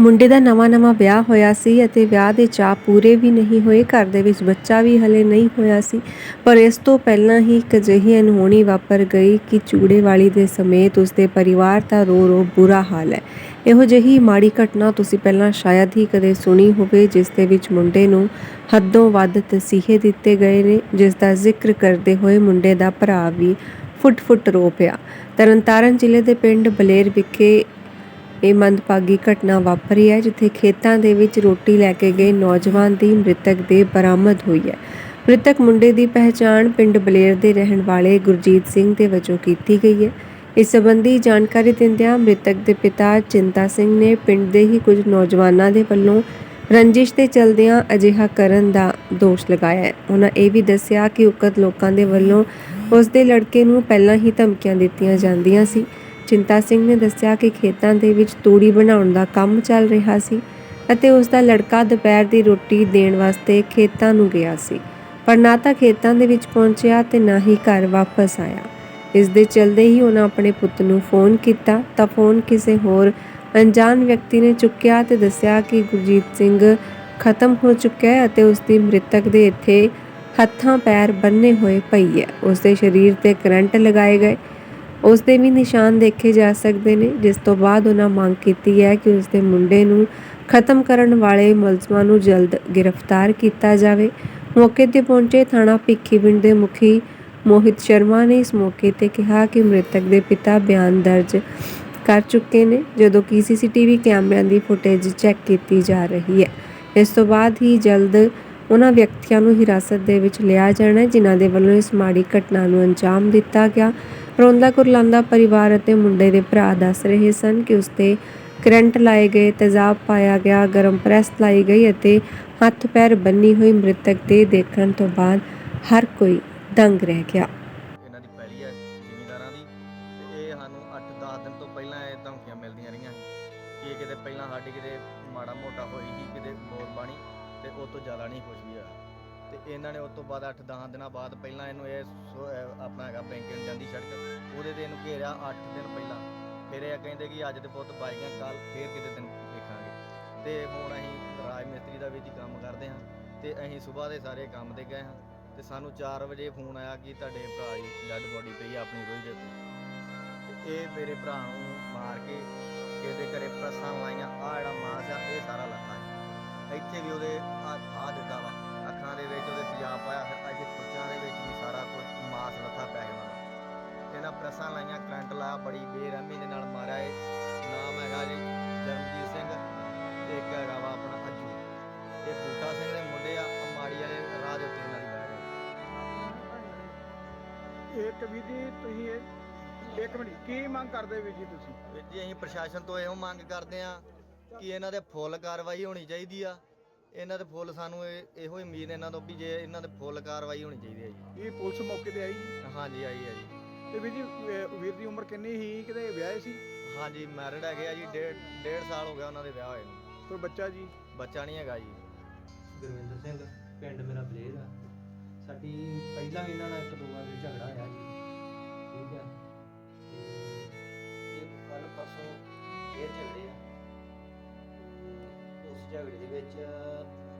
ਮੁੰਡੇ ਦਾ ਨਵਾਂ-ਨਵਾਂ ਵਿਆਹ ਹੋਇਆ ਸੀ ਅਤੇ ਵਿਆਹ ਦੇ ਚਾਅ ਪੂਰੇ ਵੀ ਨਹੀਂ ਹੋਏ, ਘਰ ਦੇ ਵਿੱਚ ਬੱਚਾ ਵੀ ਹਲੇ ਨਹੀਂ ਹੋਇਆ ਸੀ। ਪਰ ਇਸ ਤੋਂ ਪਹਿਲਾਂ ਹੀ ਇੱਕ ਅਜਿਹੀ ਅਨਹੋਣੀ ਵਾਪਰ ਗਈ ਕਿ ਚੂੜੇ ਵਾਲੀ ਦੇ ਸਮੇਤ ਉਸਦੇ ਪਰਿਵਾਰ ਦਾ ਰੋ-ਰੋ ਬੁਰਾ ਹਾਲ ਹੈ। ਇਹੋ ਜਿਹੀ ਮਾੜੀ ਘਟਨਾ ਤੁਸੀਂ ਪਹਿਲਾਂ ਸ਼ਾਇਦ ਹੀ ਕਦੇ ਸੁਣੀ ਹੋਵੇ, ਜਿਸ ਦੇ ਵਿੱਚ ਮੁੰਡੇ ਨੂੰ ਹੱਦੋਂ ਵੱਧ ਤਸੀਹੇ ਦਿੱਤੇ ਗਏ ਨੇ, ਜਿਸ ਦਾ ਜ਼ਿਕਰ ਕਰਦੇ ਹੋਏ ਮੁੰਡੇ ਦਾ ਭਰਾ ਵੀ ਫੁੱਟ-ਫੁੱਟ ਰੋ ਪਿਆ। ਤਰਨਤਾਰਨ ਜ਼ਿਲ੍ਹੇ ਦੇ ਪਿੰਡ ਬਲੇਰ ਵਿਖੇ ਇਹ ਮੰਦਭਾਗੀ ਘਟਨਾ ਵਾਪਰੀ ਹੈ, ਜਿੱਥੇ ਖੇਤਾਂ ਦੇ ਵਿੱਚ ਰੋਟੀ ਲੈ ਕੇ ਗਏ ਨੌਜਵਾਨ ਦੀ ਮ੍ਰਿਤਕ ਦੇ ਬਰਾਮਦ ਹੋਈ ਹੈ। ਮ੍ਰਿਤਕ ਮੁੰਡੇ ਦੀ ਪਹਿਚਾਣ ਪਿੰਡ ਬਲੇਰ ਦੇ ਰਹਿਣ ਵਾਲੇ ਗੁਰਜੀਤ ਸਿੰਘ ਦੇ ਵਜੋਂ ਕੀਤੀ ਗਈ ਹੈ। ਇਸ ਸੰਬੰਧੀ ਜਾਣਕਾਰੀ ਦਿੰਦਿਆਂ ਮ੍ਰਿਤਕ ਦੇ ਪਿਤਾ ਚਿੰਤਾ ਸਿੰਘ ਨੇ ਪਿੰਡ ਦੇ ਹੀ ਕੁਝ ਨੌਜਵਾਨਾਂ ਦੇ ਵੱਲੋਂ ਰੰਜਿਸ਼ ਦੇ ਚਲਦਿਆਂ ਅਜਿਹਾ ਕਰਨ ਦਾ ਦੋਸ਼ ਲਗਾਇਆ ਹੈ। ਉਹਨਾਂ ਇਹ ਵੀ ਦੱਸਿਆ ਕਿ ਉਕਤ ਲੋਕਾਂ ਦੇ ਵੱਲੋਂ ਉਸ ਦੇ ਲੜਕੇ ਨੂੰ ਪਹਿਲਾਂ ਹੀ ਧਮਕੀਆਂ ਦਿੱਤੀਆਂ ਜਾਂਦੀਆਂ ਸੀ। ਚਿੰਤਾ ਸਿੰਘ ਨੇ ਦੱਸਿਆ ਕਿ ਖੇਤਾਂ ਦੇ ਵਿੱਚ ਤੂੜੀ ਬਣਾਉਣ ਦਾ ਕੰਮ ਚੱਲ ਰਿਹਾ ਸੀ ਅਤੇ ਉਸ ਦਾ ਲੜਕਾ ਦੁਪਹਿਰ ਦੀ ਰੋਟੀ ਦੇਣ ਵਾਸਤੇ ਖੇਤਾਂ ਨੂੰ ਗਿਆ ਸੀ, ਪਰ ਨਾ ਤਾਂ ਖੇਤਾਂ ਦੇ ਵਿੱਚ ਪਹੁੰਚਿਆ ਤੇ ਨਾ ਹੀ ਘਰ ਵਾਪਸ ਆਇਆ। ਇਸ ਦੇ ਚਲਦੇ ਹੀ ਉਹਨਾਂ ਆਪਣੇ ਪੁੱਤ ਨੂੰ ਫੋਨ ਕੀਤਾ, ਤਾਂ ਫੋਨ ਕਿਸੇ ਹੋਰ ਅਣਜਾਣ ਵਿਅਕਤੀ ਨੇ ਚੁੱਕਿਆ ਤੇ ਦੱਸਿਆ ਕਿ ਗੁਰਜੀਤ ਸਿੰਘ ਖਤਮ ਹੋ ਚੁੱਕਿਆ ਹੈ ਅਤੇ ਉਸ ਦੀ ਮ੍ਰਿਤਕ ਦੇ ਇੱਥੇ ਹੱਥਾਂ ਪੈਰ ਬੰਨੇ ਹੋਏ ਪਈ ਹੈ। ਉਸ ਦੇ ਸਰੀਰ ਤੇ ਕਰੰਟ ਲਗਾਏ ਗਏ ਉਸ ਦੇ ਵੀ ਨਿਸ਼ਾਨ ਦੇਖੇ ਜਾ ਸਕਦੇ ਨੇ, ਜਿਸ ਤੋਂ ਬਾਅਦ ਉਹਨਾਂ ਮੰਗ ਕੀਤੀ ਹੈ ਕਿ ਉਸ ਦੇ ਮੁੰਡੇ ਨੂੰ ਖਤਮ ਕਰਨ ਵਾਲੇ ਮੁਲਜ਼ਮਾਂ ਨੂੰ ਜਲਦ ਗ੍ਰਿਫਤਾਰ ਕੀਤਾ ਜਾਵੇ। ਮੌਕੇ ਤੇ ਪਹੁੰਚੇ ਥਾਣਾ ਭਿੱਖੀਵਿੰਡ ਦੇ ਮੁਖੀ ਮੋਹਿਤ ਸ਼ਰਮਾ ਨੇ ਇਸ ਮੌਕੇ ਤੇ ਕਿਹਾ ਕਿ ਮ੍ਰਿਤਕ ਦੇ ਪਿਤਾ ਬਿਆਨ ਦਰਜ ਕਰ ਚੁੱਕੇ ਨੇ, ਜਦੋਂ ਕਿ ਸੀਸੀਟੀਵੀ ਕੈਮਰਿਆਂ ਦੀ ਫੁਟੇਜ ਚੈੱਕ ਕੀਤੀ ਜਾ ਰਹੀ ਹੈ। ਇਸ ਤੋਂ ਬਾਅਦ ਹੀ ਜਲਦ ਉਹਨਾਂ ਵਿਅਕਤੀਆਂ ਨੂੰ ਹਿਰਾਸਤ ਦੇ ਵਿੱਚ ਲਿਆ ਜਾਣਾ ਜਿਨ੍ਹਾਂ ਦੇ ਵੱਲੋਂ ਇਸ ਮਾੜੀ ਘਟਨਾ ਨੂੰ ਅੰਜਾਮ ਦਿੱਤਾ ਗਿਆ। ਰੋਂਦਾ ਕੁਰਲਾਂਦਾ ਪਰਿਵਾਰ ਅਤੇ ਮੁੰਡੇ ਦੇ ਭਰਾ ਦੱਸ ਰਹੇ ਸਨ ਕਿ ਉਸਤੇ ਕਰੰਟ ਲਾਏ ਗਏ, ਤੇਜ਼ਾਬ ਪਾਇਆ ਗਿਆ, ਗਰਮ ਪ੍ਰੈਸ ਲਾਈ ਗਈ ਅਤੇ ਹੱਥ ਪੈਰ ਬੰਨੀ ਹੋਈ ਮ੍ਰਿਤਕ ਦੇ ਦੇਖਣ ਤੋਂ ਬਾਅਦ ਹਰ ਕੋਈ ਦੰਗ ਰਹਿ ਗਿਆ। ਇਹਨਾਂ ਨੇ ਉਸ ਤੋਂ ਬਾਅਦ 8-10 ਦਿਨਾਂ ਬਾਅਦ ਪਹਿਲਾਂ ਇਹਨੂੰ ਇਹ ਸੋ- ਅਹ ਆਪਣਾ ਹੈਗਾ ਬੈਂਕਨ ਜਾਂਦੀ ਸੜਕ। ਉਹਦੇ ਤੇ ਇਹਨੂੰ ਘੇਰਿਆ 8 ਦਿਨ ਪਹਿਲਾਂ। ਫਿਰ ਇਹ ਕਹਿੰਦੇ ਕਿ ਅੱਜ ਦੇ ਪੁੱਤ ਬਾਈਆਂ ਕੱਲ ਫੇਰ ਕਿਤੇ ਦਿਨ ਦੇਖਾਂਗੇ। ਤੇ ਹੁਣ ਅਸੀਂ ਰਾਜ ਮਿਸਤਰੀ ਦਾ ਵਿੱਚ ਹੀ ਕੰਮ ਕਰਦੇ ਹਾਂ ਤੇ ਅਸੀਂ ਸਵੇਰ ਦੇ ਸਾਰੇ ਕੰਮ ਤੇ ਗਏ ਹਾਂ ਤੇ ਸਾਨੂੰ 4 ਵਜੇ ਫੋਨ ਆਇਆ ਕਿ ਤੁਹਾਡੇ ਭਰਾ ਦੀ ਡੈਡ ਬੋਡੀ ਪਈ ਆ ਆਪਣੀ ਰੋਈ ਦੇ ਉੱਤੇ। ਤੇ ਇਹ ਮੇਰੇ ਭਰਾ ਨੂੰ ਮਾਰ ਕੇ ਇਹਦੇ ਘਰੇ ਪ੍ਰਸਾਂ ਲਾਈਆਂ। ਆ ਜਿਹੜਾ ਮਾਸ ਆ, ਇਹ ਸਾਰਾ ਲੱਥਾ ਇੱਥੇ ਵੀ ਉਹਦੇ ਆ ਦਿੱਤਾ ਵਾ। ਦੇ ਵਿੱਚ ਉਹਦੇ ਤੇਜ਼ਾਬ ਪਾਇਆ ਫਿਰ ਅੱਜ ਪੁੱਛਾਂ ਦੇ ਵਿੱਚ ਵੀ ਸਾਰਾ ਕੁਝ ਮਾਸ ਲੱਥਾ ਪੈ ਗਿਆ ਉਹਨਾਂ ਇਹਨਾਂ ਪ੍ਰਸਾਂ ਲਾਈਆਂ ਕਰੰਟ ਲਾਇਆ ਬੜੀ ਬੇਰਹਿਮੀ ਦੇ ਨਾਲ ਮਾਰਿਆ ਇਹ। ਨਾਮ ਹੈਗਾ ਜੀ ਜਰਮਜੀਤ ਸਿੰਘ ਤੇ ਇੱਕ ਹੈਗਾ ਵਾ ਆਪਣਾ ਅੱਜੂ। ਇਹ ਬੂਟਾ ਸਿੰਘ ਦੇ ਮੁੰਡੇ ਆ ਮਾੜੀ ਵਾਲੇ ਰਾਹ ਦੇ ਉੱਤੇ ਗਏ। ਇਹ ਕਵੀ ਜੀ ਤੁਸੀਂ ਇਹ ਇੱਕ ਮਿੰਟ ਕੀ ਮੰਗ ਕਰਦੇ ਵੀਰ ਜੀ ਤੁਸੀਂ? ਵੀਰ ਜੀ ਅਸੀਂ ਪ੍ਰਸ਼ਾਸਨ ਤੋਂ ਇਹੋ ਮੰਗ ਕਰਦੇ ਆ ਕਿ ਇਹਨਾਂ ਦੇ ਫੁੱਲ ਕਾਰਵਾਈ ਹੋਣੀ ਚਾਹੀਦੀ ਆ। ਇਹਨਾਂ ਦੇ ਫੁੱਲ ਸਾਨੂੰ ਇਹ- ਇਹੋ ਹੀ ਉਮੀਦ ਇਹਨਾਂ ਤੋਂ ਵੀ ਜੇ ਇਹਨਾਂ ਦੇ ਫੁੱਲ ਕਾਰਵਾਈ ਹੋਣੀ ਚਾਹੀਦੀ ਹੈ ਜੀ। ਇਹ ਪੁਲਿਸ ਮੌਕੇ ਤੇ ਆਈ ਜੀ? ਹਾਂਜੀ ਆਈ ਹੈ ਜੀ। ਤੇ ਵੀਰ ਜੀ ਅਹ ਵੀਰ ਦੀ ਉਮਰ ਕਿੰਨੀ ਸੀ? ਕਿਤੇ ਵਿਆਹੇ ਸੀ? ਹਾਂਜੀ ਮੈਰਿਡ ਹੈਗੇ ਆ ਜੀ ਡੇਢ ਡੇਢ ਸਾਲ ਹੋ ਗਿਆ ਉਹਨਾਂ ਦੇ ਵਿਆਹ ਹੋਏ ਨੂੰ। ਕੋਈ ਬੱਚਾ ਜੀ? ਬੱਚਾ ਨਹੀਂ ਹੈਗਾ ਜੀ। ਗੁਰਵਿੰਦਰ ਸਿੰਘ ਪਿੰਡ ਮੇਰਾ ਬਲੇਰ ਆ। ਸਾਡੀ ਪਹਿਲਾਂ ਵੀ ਇਹਨਾਂ ਨਾਲ ਇੱਕ ਦੋ ਵਾਰ ਝਗੜਾ ਹੋਇਆ ਜੀ ਠੀਕ ਆ? ਤੇ ਇਹ ਕੱਲ ਪਰਸੋਂ ਫੇਰ ਝਗੜੇ ਝਗੜੇ ਦੇ ਵਿੱਚ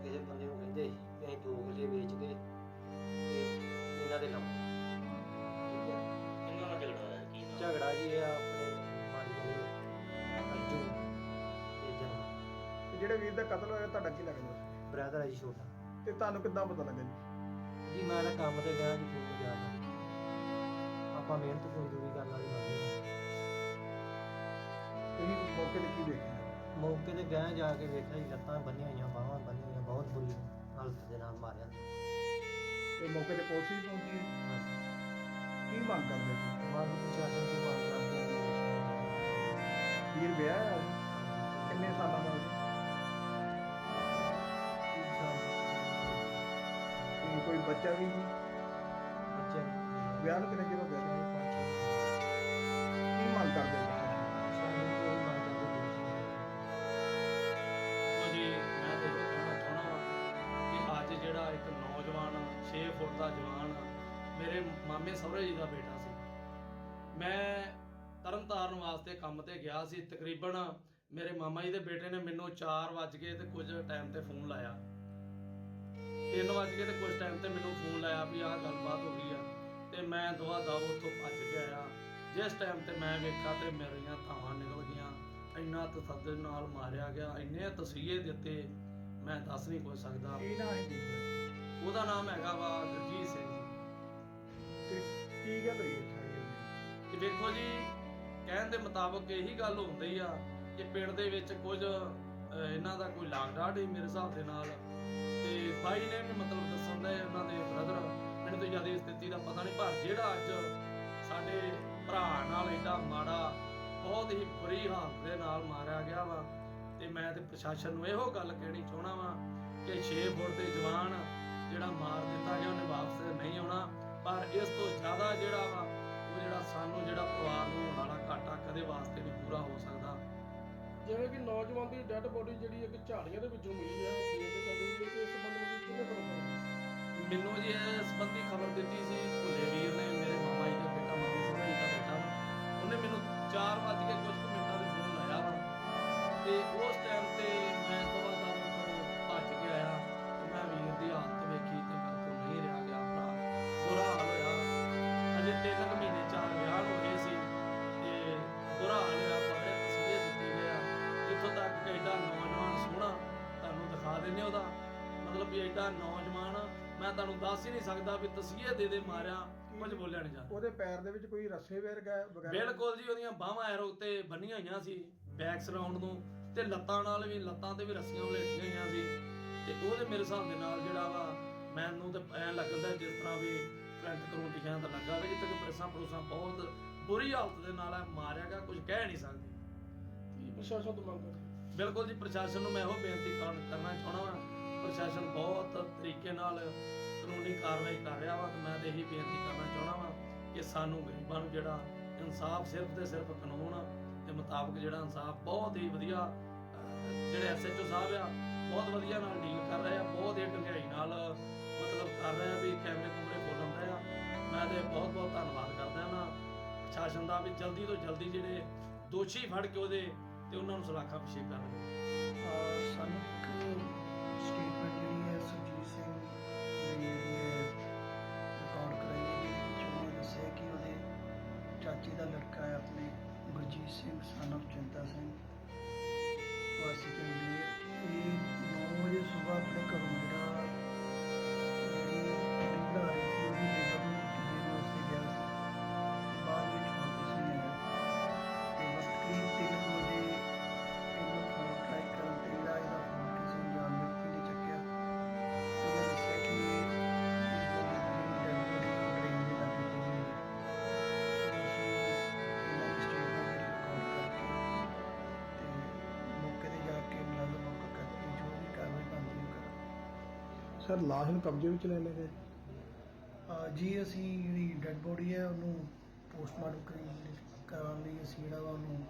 ਕਿਸੇ ਬੰਦੇ ਨੂੰ ਕਹਿੰਦੇ ਸੀ ਕਿ ਅਸੀਂ ਦੋ ਕਿੱਲੇ ਵੇਚ ਕੇ ਤੇ ਇਹਨਾਂ ਦੇ ਲਾਉਂ ਠੀਕ ਨਾਲ ਝਗੜਾ ਹੋਇਆ ਕੀ ਨਾਮ? ਝਗੜਾ ਜੀ ਇਹ ਆਪਣੇ ਅੰਜੂ ਤੇ ਤੇ ਜਿਹੜੇ ਵੀਰ ਦਾ ਕਤਲ ਹੋਇਆ ਤੁਹਾਡਾ ਕੀ ਲੱਗਦਾ? ਬ੍ਰਦਰ ਆ ਜੀ ਛੋਟਾ। ਤੇ ਤੁਹਾਨੂੰ ਕਿੱਦਾਂ ਪਤਾ ਲੱਗਾ ਜੀ? ਜੀ ਮੈਂ ਤਾਂ ਕੰਮ ਤੇ ਗਿਆ ਜੀ ਫੂਕ ਗਿਆ ਸੀ। ਆਪਾਂ ਮਿਹਨਤ ਮਜ਼ਦੂਰੀ ਕਰਨ ਵਾਲੀ ਬੰਦੇ ਹਾਂ। ਤੁਸੀਂ ਮੌਕੇ ਤੇ ਕੀ ਦੇਖਿਆ? ਮੌਕੇ ਤੇ ਗਏ ਜਾ ਕੇ ਵੇਖਿਆ ਜੀ ਲੱਤਾਂ ਬੰਨੀਆਂ ਹੋਈਆਂ ਬਾਹਾਂ ਬੰਨੀਆਂ ਹੋਈਆਂ ਬਹੁਤ ਬੁਰੀ ਹਾਲਤ ਦੇ ਨਾਲ ਮਾਰਿਆ। ਤੇ ਮੌਕੇ ਤੇ ਪੁਲਿਸ ਵੀ ਪਹੁੰਚੀ। ਹੈ। ਕੀ ਮੰਗ ਕਰਦੇ ਤੁਸੀਂ ਮਾਰੂ ਪ੍ਰਸ਼ਾਸਨ ਤੋਂ ਮੰਗ ਕਰਦੇ ਹਾਂ ਵੀਰ ਵਿਆਹ ਹੈ ਕਿੰਨੇ ਸਾਲਾਂ ਦਾ ਸੀ ਤੇ ਕੋਈ ਬੱਚਾ ਵੀ ਸੀ ਬੱਚੇ ਵਿਆਹ ਨੂੰ ਕਿੰਨੇ ਚਿਰ ਹੋ ਕੀ ਮੰਗ ਕਰਦੇ ਹੋ? ਦਾ ਜਵਾਨ ਮੇਰੇ ਮਾਮੇ ਸਹੁਰੇ ਜੀ ਦਾ ਬੇਟਾ ਸੀ। ਮੈਂ ਤਰਨਤਾਰਨ ਵਾਸਤੇ ਕੰਮ ਤੇ ਗਿਆ ਸੀ। ਤਕਰੀਬਨ ਮੇਰੇ ਮਾਮਾ ਜੀ ਦੇ ਬੇਟੇ ਨੇ ਮੈਨੂੰ 4 ਵਜ ਤੇ ਕੁਝ ਟਾਈਮ ਤੇ ਫੋਨ ਲਾਇਆ। 3 ਵਜ ਤੇ ਕੁਝ ਟਾਈਮ ਤੇ ਮੈਨੂੰ ਫੋਨ ਲਾਇਆ ਵੀ ਆਹ ਗੱਲਬਾਤ ਹੋ ਗਈ ਆ ਤੇ ਮੈਂ ਦੁਆ ਦਵ ਉੱਥੋਂ ਭੱਜ ਕੇ ਆਇਆ। ਜਿਸ ਟਾਈਮ ਤੇ ਮੈਂ ਵੇਖਾ ਤੇ ਮੇਰੀਆਂ ਥਾਵਾਂ ਨਿਕਲ ਗਈਆਂ। ਇੰਨਾ ਤਸੱਦਦ ਨਾਲ ਮਾਰਿਆ ਗਿਆ। ਇੰਨੇ ਤਸੀਹੇ ਦਿੱਤੇ। ਮੈਂ ਦੱਸ ਨਹੀਂ ਕੁਝ ਸਕਦਾ। ਉਹਦਾ ਨਾਮ ਹੈਗਾ ਵਾ ਗੁਰਜੀਤ ਸਿੰਘ ਜੀ ਤੇ ਕੀ ਗੱਲ ਹੋਈ ਹੈ ਸਾਰੀ ਉਹਦੀ? ਕਿ ਵੇਖੋ ਜੀ ਕਹਿਣ ਦੇ ਮੁਤਾਬਕ ਇਹੀ ਗੱਲ ਹੁੰਦੀ ਆ ਕਿ ਪਿੰਡ ਦੇ ਵਿੱਚ ਕੁਝ ਅਹ, ਇਹਨਾਂ ਦਾ ਕੋਈ ਲਾਗਡਾਟ ਹੀ ਮੇਰੇ ਹਿਸਾਬ ਦੇ ਨਾਲ ਤੇ ਭਾਈ ਨੇ ਵੀ ਮਤਲਬ ਦੱਸਣ ਦਾ ਉਹਨਾਂ ਦੇ ਬ੍ਰਦਰ ਮੈਨੂੰ ਤਾਂ ਜ਼ਿਆਦਾ ਸਥਿਤੀ ਦਾ ਪਤਾ ਨਹੀਂ ਪਰ ਜਿਹੜਾ ਅੱਜ ਸਾਡੇ ਭਰਾ ਨਾਲ ਐਡਾ ਮਾੜਾ ਬਹੁਤ ਹੀ ਬੁਰੀ ਹਾਲਤ ਦੇ ਨਾਲ ਮਾਰਿਆ ਗਿਆ ਵਾ ਤੇ ਮੈਂ ਤੇ ਪ੍ਰਸ਼ਾਸਨ ਨੂੰ ਇਹੋ ਗੱਲ ਕਹਿਣੀ ਚਾਹਣਾ ਵਾ ਕਿ 6 ਫੁੱਟ ਦੇ ਜਵਾਨ ਜਿਹੜਾ ਮਾਰ ਦਿੱਤਾ ਗਿਆ ਉਹਨੇ ਵਾਪਸ ਨਹੀਂ ਆਉਣਾ। ਪਰ ਇਸ ਤੋਂ ਜ਼ਿਆਦਾ ਜਿਹੜਾ ਵਾ ਉਹ ਜਿਹੜਾ ਸਾਨੂੰ ਜਿਹੜਾ ਪਰਿਵਾਰ ਨੂੰ ਹੋਣ ਵਾਲਾ ਘਾਟਾ ਕਦੇ ਵਾਸਤੇ ਨਹੀਂ ਪੂਰਾ ਹੋ ਸਕਦਾ। ਜਿਵੇਂ ਕਿ ਨੌਜਵਾਨ ਦੀ ਡੈੱਡ ਬੋਡੀ ਜਿਹੜੀ ਇੱਕ ਝਾੜੀਆਂ ਦੇ ਵਿੱਚੋਂ ਮਿਲੀ ਹੈ ਉਹ ਸੇਲ ਤੇ ਚੱਲੀ ਹੈ ਤੇ ਇਸ ਸੰਬੰਧ ਵਿੱਚ ਕਿਹਨੇ ਪਤਾ ਮੈਨੂੰ ਜੀ ਇਹ ਸੰਬੰਧੀ ਖਬਰ ਦਿੱਤੀ ਸੀ ਭੁੱਲੇ ਵੀਰ ਨੇ ਮੇਰੇ ਮਾਮਾ ਜੀ ਦਾ ਬੇਟਾ ਮਾਮੀ ਸਿੰਘ ਜੀ ਦਾ ਬੇਟਾ। ਉਹਨੇ ਮੈਨੂੰ 4 ਵਜੇ ਕੁਝ ਕੁ ਮਿੰਟਾਂ ਦੇ ਫੋਨ ਲਾਇਆ ਵਾ। ਤੇ ਉਸ ਟਾਈਮ ਐਡਾ ਨੌਜਵਾਨ ਮੈਂ ਤੁਹਾਨੂੰ ਦੱਸ ਹੀ ਨਹੀਂ ਸਕਦਾ ਵੀ ਤਸੀਹੇ ਦੇ ਦੇ ਮਾਰਿਆ ਕੁਝ ਬੋਲਿਆ ਨਹੀਂ ਜਾ ਉਹਦੇ ਪੈਰ ਦੇ ਵਿੱਚ ਕੋਈ ਰੱਸੇ ਵਰਗਾ ਵਗੈਰਾ ਬਿਲਕੁਲ ਜੀ ਉਹਦੀਆਂ ਬਾਹਾਂ ਐਰੋ ਉੱਤੇ ਬੰਨੀਆਂ ਹੋਈਆਂ ਸੀ ਬੈਕ ਸਰਾਉਂਡ ਨੂੰ ਤੇ ਲੱਤਾਂ ਨਾਲ ਵੀ ਲੱਤਾਂ ਤੇ ਵੀ ਰੱਸੀਆਂ ਵਲੇਟੀਆਂ ਹੋਈਆਂ ਸੀ। ਤੇ ਉਹਦੇ ਮੇਰੇ ਹਿਸਾਬ ਦੇ ਨਾਲ ਜਿਹੜਾ ਵਾ ਮੈਨੂੰ ਤਾਂ ਐ ਲੱਗਦਾ ਜਿਸ ਤਰ੍ਹਾਂ ਵੀ ਕਰੰਟ ਕਰੂੰਟੀਆਂ ਦਾ ਲੱਗਾ ਹੋਵੇ ਜਿੱਥੇ ਕਿ ਪ੍ਰੈਸਾਂ ਪ੍ਰੂਸਾਂ ਬਹੁਤ ਬੁਰੀ ਹਾਲਤ ਦੇ ਨਾਲ ਮਾਰਿਆ ਗਿਆ ਕੁਝ ਕਹਿ ਨਹੀਂ ਸਕਦੇ। ਕੀ ਪ੍ਰਸ਼ਾਸਨ ਤੋਂ ਮੰਗ ਬਿਲਕੁਲ ਜੀ ਪ੍ਰਸ਼ਾਸਨ ਨੂੰ ਮੈਂ ਇਹੋ ਬੇਨਤੀ ਕਰ- ਕਰਨਾ ਚਾਹਣਾ ਵਾਂ ਪ੍ਰਸ਼ਾਸਨ ਬਹੁਤ ਤਰੀਕੇ ਨਾਲ ਕਾਨੂੰਨੀ ਕਾਰਵਾਈ ਕਰ ਰਿਹਾ ਵਾ ਤੇ ਮੈਂ ਤੇ ਇਹੀ ਬੇਨਤੀ ਕਰਨਾ ਚਾਹਣਾ ਵਾਂ ਕਿ ਸਾਨੂੰ ਗਰੀਬਾਂ ਨੂੰ ਜਿਹੜਾ ਇਨਸਾਫ ਸਿਰਫ ਤੇ ਸਿਰਫ ਕਾਨੂੰਨ ਦੇ ਮੁਤਾਬਕ ਜਿਹੜਾ ਇਨਸਾਫ ਬਹੁਤ ਹੀ ਵਧੀਆ ਅਹ, ਜਿਹੜੇ ਐਸਐਚਓ ਸਾਹਿਬ ਆ ਬਹੁਤ ਵਧੀਆ ਨਾਲ ਡੀਲ ਕਰ ਰਹੇ ਆ ਬਹੁਤ ਹੀ ਡੰਗਾਈ ਨਾਲ ਮਤਲਬ ਕਰ ਰਹੇ ਆ ਵੀ ਕੈਮਰੇ ਕੁਮਰੇ ਬੋਲਣ ਰਹੇ ਆ। ਮੈਂ ਤੇ ਬਹੁਤ ਬਹੁਤ ਧੰਨਵਾਦ ਕਰਦਾ ਨਾ ਪ੍ਰਸ਼ਾਸਨ ਦਾ ਵੀ ਜਲਦੀ ਤੋਂ ਜਲਦੀ ਜਿਹੜੇ ਦੋਸ਼ੀ ਫੜ ਕੇ ਉਹਦੇ ਤੇ ਉਹਨਾਂ ਨੂੰ ਸਲਾਖਾਂ ਪਿਛੇ ਕਰਨ ਸਾਨੂੰ ਸਰ, ਲਾਸ਼ ਨੂੰ ਕਬਜ਼ੇ ਵਿੱਚ ਲੈ ਲਏ ਗਏ ਅਹ ਜੀ, ਅਸੀਂ ਜਿਹੜੀ ਡੈੱਡ ਬੋਡੀ ਹੈ, ਉਹਨੂੰ ਪੋਸਟਮਾਰਟਮ ਕਰੀ ਕਰਾਉਣ ਲਈ ਅਸੀਂ ਜਿਹੜਾ ਵਾ ਉਹਨੂੰ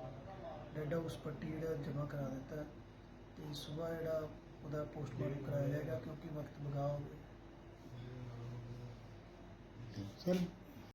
ਡੈੱਡ ਹਾਊਸ ਪੱਟੀ ਜਿਹੜਾ ਜਮ੍ਹਾਂ ਕਰਾ ਦਿੱਤਾ ਹੈ। ਤੇ ਸਵੇਰ ਜਿਹੜਾ ਉਹਦਾ ਪੋਸਟਮਾਰਟਮ ਕਰਾਇਆ ਜਾਏਗਾ, ਕਿਉਂਕਿ ਵਕਤ ਬਗਾ ਹੋ ਗਿਆ। ਸਰ